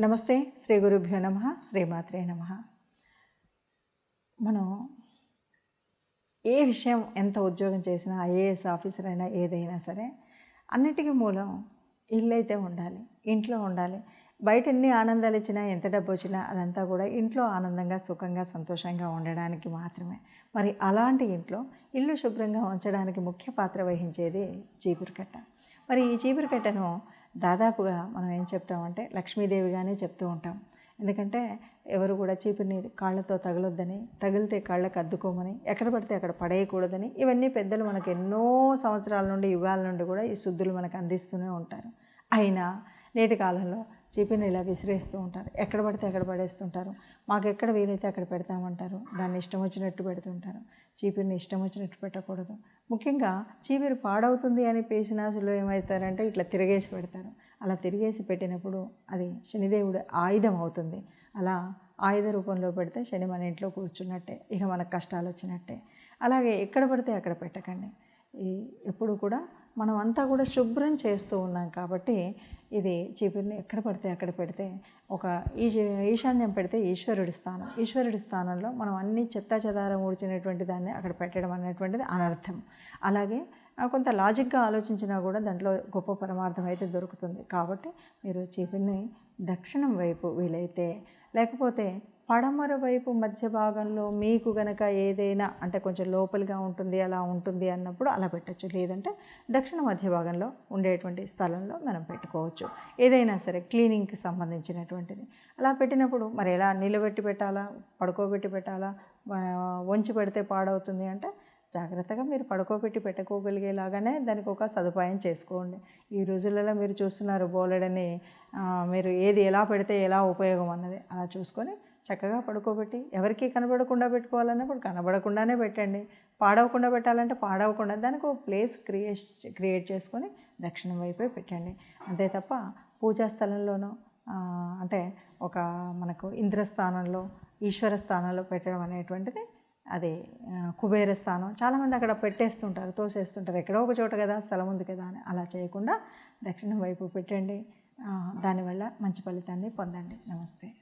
నమస్తే శ్రీ గురుభ్యో నమ శ్రీమాత్రే నమ. మనం ఏ విషయం ఎంత ఉద్యోగం చేసినా ఐఏఎస్ ఆఫీసర్ అయినా ఏదైనా సరే అన్నిటికీ మూలం ఇల్లు అయితే ఉండాలి ఇంట్లో ఉండాలి. బయట ఎన్ని ఆనందాలు ఇచ్చినా ఎంత డబ్బు వచ్చినా అదంతా కూడా ఇంట్లో ఆనందంగా సుఖంగా సంతోషంగా ఉండడానికి మాత్రమే. మరి అలాంటి ఇంట్లో ఇల్లు శుభ్రంగా ఉంచడానికి ముఖ్య పాత్ర వహించేది చీపురుకట్ట మరి ఈ చీపురుకట్టను దాదాపుగా మనం ఏం చెప్తామంటే లక్ష్మీదేవిగానే చెప్తూ ఉంటాం. ఎందుకంటే ఎవరు కూడా చీపురిని కాళ్ళతో తగలొద్దని తగిలితే కాళ్ళకు అద్దుకోమని ఎక్కడ పడితే అక్కడ పడేయకూడదని ఇవన్నీ పెద్దలు మనకు ఎన్నో సంవత్సరాల నుండి యుగాల నుండి కూడా ఈ శుద్ధులు మనకు అందిస్తూనే ఉంటారు. అయినా నేటి కాలంలో చీపిని ఇలా విసిరేస్తూ ఉంటారు. ఎక్కడ పడితే ఎక్కడ పడేస్తుంటారు. మాకు ఎక్కడ వీలైతే అక్కడ పెడతామంటారు. దాన్ని ఇష్టం వచ్చినట్టు పెడుతుంటారు. చీపిరిని ఇష్టం వచ్చినట్టు పెట్టకూడదు. ముఖ్యంగా చీపిరి పాడవుతుంది అని పేసినాసులు ఏమవుతారంటే ఇట్లా తిరిగేసి పెడతారు. అలా తిరిగేసి పెట్టినప్పుడు అది శనిదేవుడు ఆయుధం అవుతుంది. అలా ఆయుధ రూపంలో పెడితే శని మన ఇంట్లో కూర్చున్నట్టే. ఇక మనకు కష్టాలు వచ్చినట్టే. అలాగే ఎక్కడ పడితే అక్కడ పెట్టకండి. ఈ ఎప్పుడు కూడా మనం అంతా కూడా శుభ్రం చేస్తూ ఉన్నాం కాబట్టి ఇది చీపురిని ఎక్కడ పడితే అక్కడ పెడితే ఒక ఈశ ఈశాన్యం పెడితే ఈశ్వరుడి స్థానం. ఈశ్వరుడి స్థానంలో మనం అన్ని చెత్త చెదారం ఊడ్చినటువంటి దాన్ని అక్కడ పెట్టడం అనేటువంటిది అనర్థం. అలాగే కొంత లాజిక్గా ఆలోచించినా కూడా దాంట్లో గొప్ప పరమార్థం అయితే దొరుకుతుంది. కాబట్టి మీరు చీపురిని దక్షిణం వైపు వీలైతే లేకపోతే పడమర వైపు మధ్య భాగంలో మీకు గనక ఏదైనా అంటే కొంచెం లోపలిగా ఉంటుంది అలా ఉంటుంది అన్నప్పుడు అలా పెట్టచ్చు. లేదంటే దక్షిణ మధ్య భాగంలో ఉండేటువంటి స్థలంలో మనం పెట్టుకోవచ్చు. ఏదైనా సరే క్లీనింగ్కి సంబంధించినటువంటిది. అలా పెట్టినప్పుడు మరి ఎలా నిలబెట్టి పెట్టాలా పడుకోబెట్టి పెట్టాలా వంచి పెడితే పాడవుతుంది అంటే జాగ్రత్తగా మీరు పడుకోబెట్టి పెట్టుకోగలిగేలాగానే దానికి ఒక సదుపాయం చేసుకోండి. ఈ రోజులలో మీరు చూస్తున్నారు బోలెడని మీరు ఏది ఎలా పెడితే ఎలా ఉపయోగం అన్నది అలా చూసుకొని చక్కగా పడుకోబెట్టి ఎవరికి కనబడకుండా పెట్టుకోవాలన్నప్పుడు కనబడకుండానే పెట్టండి. పాడవకుండా పెట్టాలంటే పాడవకుండా దానికి ఒక ప్లేస్ క్రియేట్ క్రియేట్ చేసుకొని దక్షిణం వైపే పెట్టండి. అంతే తప్ప పూజా స్థలంలోనూ అంటే ఒక మనకు ఇంద్రస్థానంలో ఈశ్వర స్థానంలో పెట్టడం అనేటువంటిది అది కుబేర స్థానం. చాలామంది అక్కడ పెట్టేస్తుంటారు తోసేస్తుంటారు. ఎక్కడో ఒక చోట కదా స్థలం ఉంది కదా అని. అలా చేయకుండా దక్షిణం వైపు పెట్టండి. దానివల్ల మంచి ఫలితాన్ని పొందండి. నమస్తే.